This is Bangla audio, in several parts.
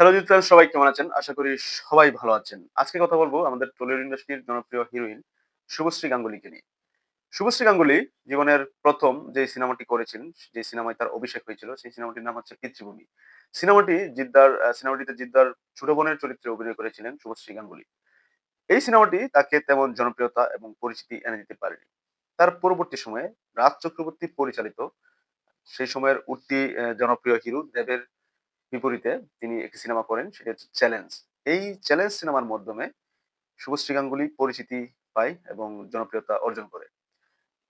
হ্যালো জিৎ সবাই কেমন আছেন? আশা করি সবাই ভালো আছেন। আজকে কথা বলব আমাদের টলিউড ইন্ডাস্ট্রির জনপ্রিয় হিরোইন শুভশ্রী গাঙ্গুলিকে নিয়ে। শুভশ্রী গাঙ্গুলি জীবনের প্রথম যে সিনেমাটি করেছিলেন, যে সিনেমায় তার অভিষেক হয়েছিল, সেই সিনেমাটির নাম হচ্ছে পিতৃভূমি। সিনেমাটি জিদ্দার সিনেমাটিতে জিদ্দার ছোট বোনের চরিত্রে অভিনয় করেছিলেন শুভশ্রী গাঙ্গুলি। এই সিনেমাটি তাকে তেমন জনপ্রিয়তা এবং পরিচিতি এনে দিতে পারেনি। তার পরবর্তী সময়ে রাজ চক্রবর্তী পরিচালিত, সেই সময়ের উঠতি জনপ্রিয় হিরো দেবের বিপরীতে তিনি একটি সিনেমা করেন, সেটি হচ্ছে চ্যালেঞ্জ। এই চ্যালেঞ্জ সিনেমার মাধ্যমে শুভশ্রী গাঙ্গুলি পরিচিতি পায় এবং জনপ্রিয়তা অর্জন করে।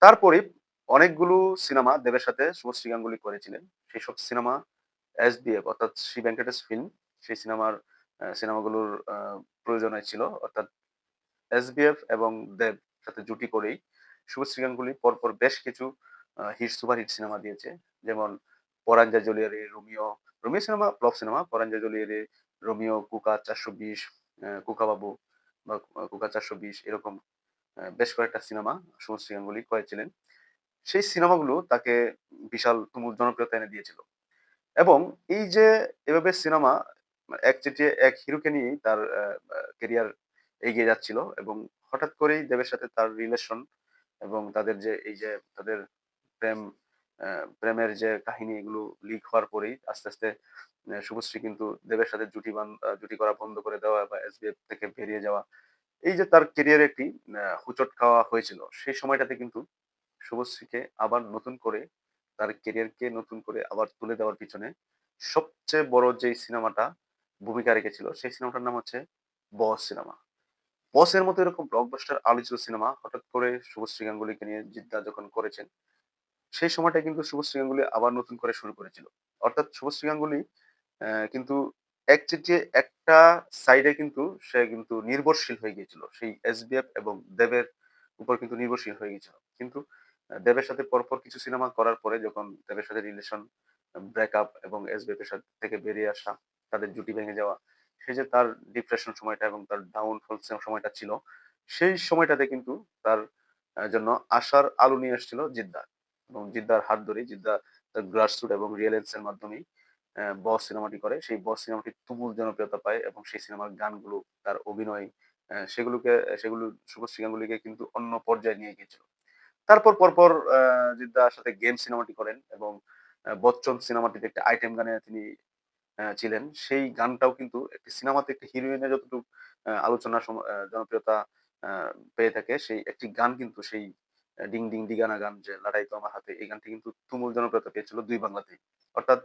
তারপরে অনেকগুলো সিনেমা দেবের সাথে শুভশ্রী গাঙ্গুলি করেছিলেন। সেই সব সিনেমা এস বিএফ অর্থাৎ শ্রী ভেঙ্কটেশ ফিল্ম, সেই সিনেমার সিনেমাগুলোর প্রয়োজন ছিল। অর্থাৎ এস বিএফ এবং দেব সাথে জুটি করেই শুভশ্রী গাঙ্গুলি পরপর বেশ কিছু হিট সুপার হিট সিনেমা দিয়েছে। যেমন পরাঞ্জা জলিয়ারি Romeo Romeo cinema flop cinema পরাঞ্জা জলিয়ারি রোমিও কুকা চারশো বিশ কুকা বাবু বা কুকা চারশো বিশ এরকম বেশ কয়েকটা সিনেমা শুভশ্রী গাঙ্গুলি করেছিলেন সেই সিনেমাগুলো তাকে বিশাল তুমুল জনপ্রিয়তা এনে দিয়েছিল। এবং এই যে এভাবে সিনেমা এক চেটিয়ে এক হিরোকে নিয়েই তার কেরিয়ার এগিয়ে যাচ্ছিল এবং হঠাৎ করেই দেবের সাথে তার রিলেশন এবং তাদের যে এই যে তাদের প্রেম প্রেমের যে কাহিনী এগুলো লিক হওয়ার পরেই আস্তে আস্তে শুভশ্রী কিন্তু দেবের সাথে জুটি জুটি করা বন্ধ করে দেওয়া বা এসবিএফ থেকে বেরিয়ে যাওয়া, এই যে তার কেরিয়ারে একটি হুচট খাওয়া হয়েছিল, সেই সময়টাতে কিন্তু শুভশ্রীকে আবার নতুন করে, তার কেরিয়ারকে নতুন করে আবার তুলে দেওয়ার পিছনে সবচেয়ে বড় যে সিনেমাটা ভূমিকা রেখেছিল, সেই সিনেমাটার নাম হচ্ছে বস সিনেমা। বসের মতো এরকম ব্লকবাস্টার আলোচিত সিনেমা হঠাৎ করে শুভশ্রী গাঙ্গুলিকে নিয়ে জিদ্দা যখন করেছেন সেই সময়টা কিন্তু শুভশ্রী গাঙ্গুলি আবার নতুন করে শুরু করেছিল। অর্থাৎ শুভশ্রী গাঙ্গুলি কিন্তু একচেটিয়ে একটা সাইডে কিন্তু সে কিন্তু নির্ভরশীল হয়ে গিয়েছিল। সেই এসবিএফ এবং দেবের উপর কিন্তু নির্ভরশীল হয়ে গিয়েছিল। কিন্তু দেবের সাথে পরপর কিছু সিনেমা করার পরে যখন দেবের সাথে রিলেশন ব্রেকআপ এবং এসবিএফ এর সাথে থেকে বেরিয়ে আসা, তাদের জুটি ভেঙে যাওয়া সে যে তার ডিপ্রেশন সময়টা এবং তার ডাউনফল সময়টা ছিল, সেই সময়টাতে কিন্তু তার জন্য আশার আলো নিয়ে আসছিল জিদ্দা এবং জিদ্দার হাত ধরে জিদ্দা তার গ্রাসরুট এবং রিয়েলেন্স এর মাধ্যমেই বস সিনেমাটি করে। সেই বস সিনেমাটি তুমুল জনপ্রিয়তা পায় এবং সেই সিনেমার গানগুলো, তার অভিনয় সেগুলোকে, সেগুলো শুভশ্রী গাঙ্গুলিকে কিন্তু অন্য পর্যায়ে নিয়ে গিয়েছিল। তারপর পরপর জিদ্দার সাথে গেম সিনেমাটি করেন এবং বচ্চন সিনেমাটিতে একটা আইটেম গানে তিনি ছিলেন। সেই গানটাও কিন্তু একটি সিনেমাতে একটি হিরোইনের যতটুকু আলোচনা জনপ্রিয়তা পেয়ে থাকে, সেই একটি গান কিন্তু সেই ডিং ডিং দিগানা গান যে লড়াই তো আমার হাতে, এই গানটি কিন্তু তুমুল জনপ্রিয়তা পেয়েছিল দুই বাংলাতেই। অর্থাৎ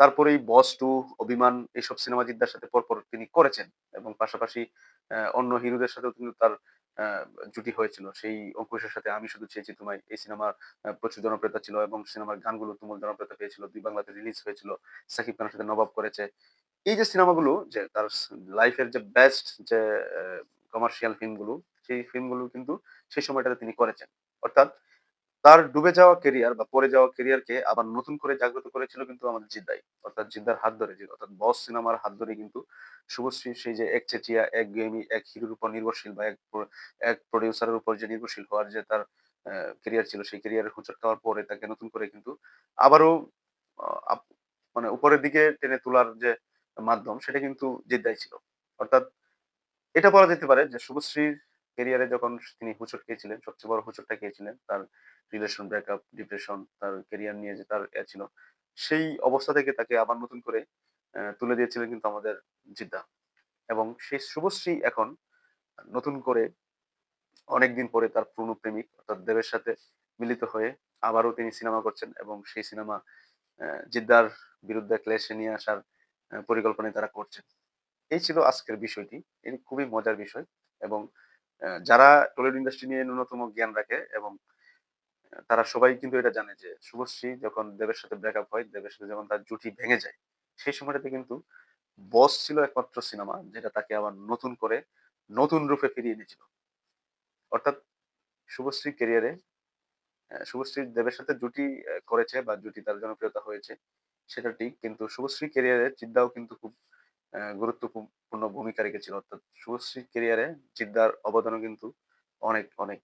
তারপরেই বস টু, অভিমান এইসব সিনেমা জিদ্দার সাথে পরপর তিনি করেছেন এবং পাশাপাশি অন্য হিরোদের সাথেও কিন্তু তার জুটি হয়েছিল। সেই অঙ্কুশের সাথে আমি শুধু চেয়েছি তোমায়, এই সিনেমার প্রচুর জনপ্রিয়তা ছিল এবং সিনেমার গানগুলো তুমুল জনপ্রিয়তা পেয়েছিল। দুই বাংলাতে রিলিজ হয়েছিল, সাকিব খানের সাথে নবাব করেছে। এই যে সিনেমাগুলো, যে তার লাইফের যে বেস্ট যে কমার্শিয়াল ফিল্মগুলো সেই ফিল্মগুলো কিন্তু সেই সময়টাতে তিনি করেছেন। অর্থাৎ তার ডুবে যাওয়া কেরিয়ার বা পড়ে যাওয়া কেরিয়ারকে আবার নতুন করে জাগ্রত করেছিল কিন্তু আমাদের জিদ্দাই অর্থাৎ জিদ্দার হাত ধরে অর্থাৎ বস সিনেমার হাত ধরে কিন্তু শুভশ্রী সেই যে এক চেচিয়া, এক গেমি, এক হিরোর উপর নির্ভরশীল বা এক এক প্রডিউসারের উপর যে নির্ভরশীল হওয়ার যে তার কেরিয়ার ছিল, সেই কেরিয়ারের হুঁচট খাওয়ার পরে তাকে নতুন করে কিন্তু আবারও মানে উপরের দিকে টেনে তোলার যে মাধ্যম, সেটা কিন্তু জিদ্দাই ছিল। অর্থাৎ এটা বলা যেতে পারে যে শুভশ্রীর কেরিয়ারে যখন তিনি হোঁচট খেয়েছিলেন, সবচেয়ে বড় হোঁচটটা খেয়েছিলেন, তার রিলেশন ব্রেকআপ ডিপ্রেশন তার কেরিয়ার নিয়ে যে তার ছিল, সেই অবস্থা থেকে তাকে আবার নতুন করে তুলে দিয়েছিলেন কিন্তু আমাদের জিদ্দা। এবং সেই শুভশ্রী এখন নতুন করে অনেকদিন পরে তার পুরনো প্রেমিক, অর্থাৎ দেবের সাথে মিলিত হয়ে আবারও তিনি সিনেমা করছেন এবং সেই সিনেমা জিদ্দার বিরুদ্ধে ক্লেশে নিয়ে আসার পরিকল্পনায় তারা করছেন। এই ছিল আজকের বিষয়টি। এটি খুবই মজার বিষয় এবং যারা টলিউড ইন্ডাস্ট্রি নিয়ে ন্যূনতম জ্ঞান রাখে এবং তারা সবাই কিন্তু এটা জানে যে শুভশ্রী যখন দেবের সাথে ব্রেকআপ হয়, দেবের সাথে যখন তার জুটি ভেঙে যায়, সেই সময়টাতে কিন্তু বস ছিল একমাত্র সিনেমা যেটা তাকে আবার নতুন করে নতুন রূপে ফিরিয়ে এনেছিল। অর্থাৎ শুভশ্রী ক্যারিয়ারে শুভশ্রী দেবের সাথে জুটি করেছে বা জুটি তার জনপ্রিয়তা হয়েছে, সেটা ঠিক, কিন্তু শুভশ্রী ক্যারিয়ারে জিদ্দাও কিন্তু খুব গুরুত্বপূর্ণ ভূমিকা রেখেছিল। অর্থাৎ শুভশ্রী কেরিয়ারে জিদ্দার অবদানও কিন্তু অনেক অনেক।